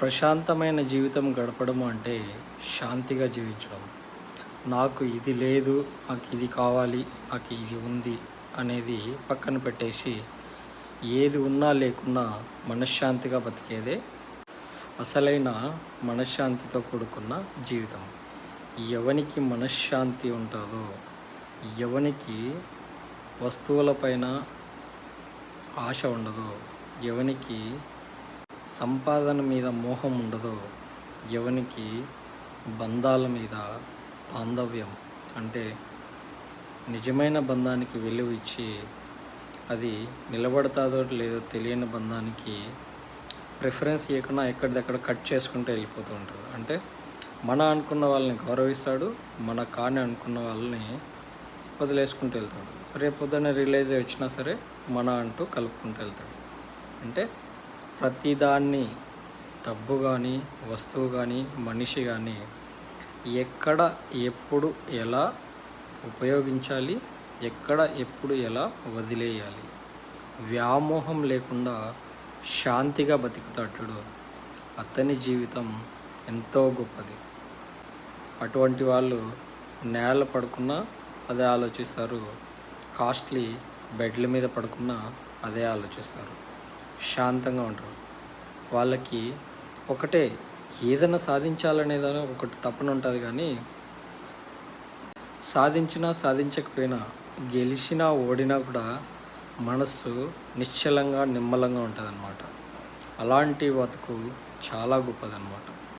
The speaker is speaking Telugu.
ప్రశాంతమైన జీవితం గడపడం అంటే శాంతిగా జీవించడం. నాకు ఇది లేదు నాకు ఇది కావాలి నాకు ఇది ఉంది అనేది పక్కన పెట్టేసి ఏది ఉన్నా లేకున్నా మనశ్శాంతిగా బతికేదే అసలైన మనశ్శాంతితో కూడుకున్న జీవితం. ఎవనికి మనశ్శాంతి ఉంటుందో ఎవనికి వస్తువులపైన ఆశ ఉండదో ఎవనికి సంపాదన మీద మోహం ఉండదో. ఎవనికి? బంధాల మీద బాంధవ్యం. అంటే నిజమైన బంధానికి విలువ ఇచ్చి అది నిలబడతాదో లేదో తెలియని బంధానికి ప్రిఫరెన్స్ ఇవ్వకుండా ఎక్కడిదక్కడ కట్ చేసుకుంటూ వెళ్ళిపోతూ ఉంటారు. అంటే మన అనుకున్న వాళ్ళని గౌరవిస్తాడు మన కాని అనుకున్న వాళ్ళని వదిలేసుకుంటూ వెళ్తాడు. రేపు పొద్దున్న రిలీజ్ వచ్చినా సరే మన అంటూ కలుపుకుంటూ వెళ్తాడు. అంటే ప్రతిదాన్ని డబ్బు కానీ వస్తువు కానీ మనిషి కానీ ఎక్కడ ఎప్పుడు ఎలా ఉపయోగించాలి? ఎక్కడ ఎప్పుడు ఎలా వదిలేయాలి? వ్యామోహం లేకుండా శాంతిగా బతుకుతాడు అతని జీవితం ఎంతో గొప్పది. అటువంటి వాళ్ళు నేల పడుకున్నా అదే ఆలోచిస్తారు. కాస్ట్లీ బెడ్ల మీద పడుకున్నా అదే ఆలోచిస్తారు. శాంతంగా ఉంటారు. వాళ్ళకి ఒకటే ఏదైనా సాధించాలనేదని ఒకటి తపన ఉంటుంది కానీ సాధించినా సాధించకపోయినా గెలిచినా ఓడినా కూడా మనస్సు నిశ్చలంగా నిమ్మలంగా ఉంటుంది అలాంటి బతుకు చాలా గొప్పదన్నమాట.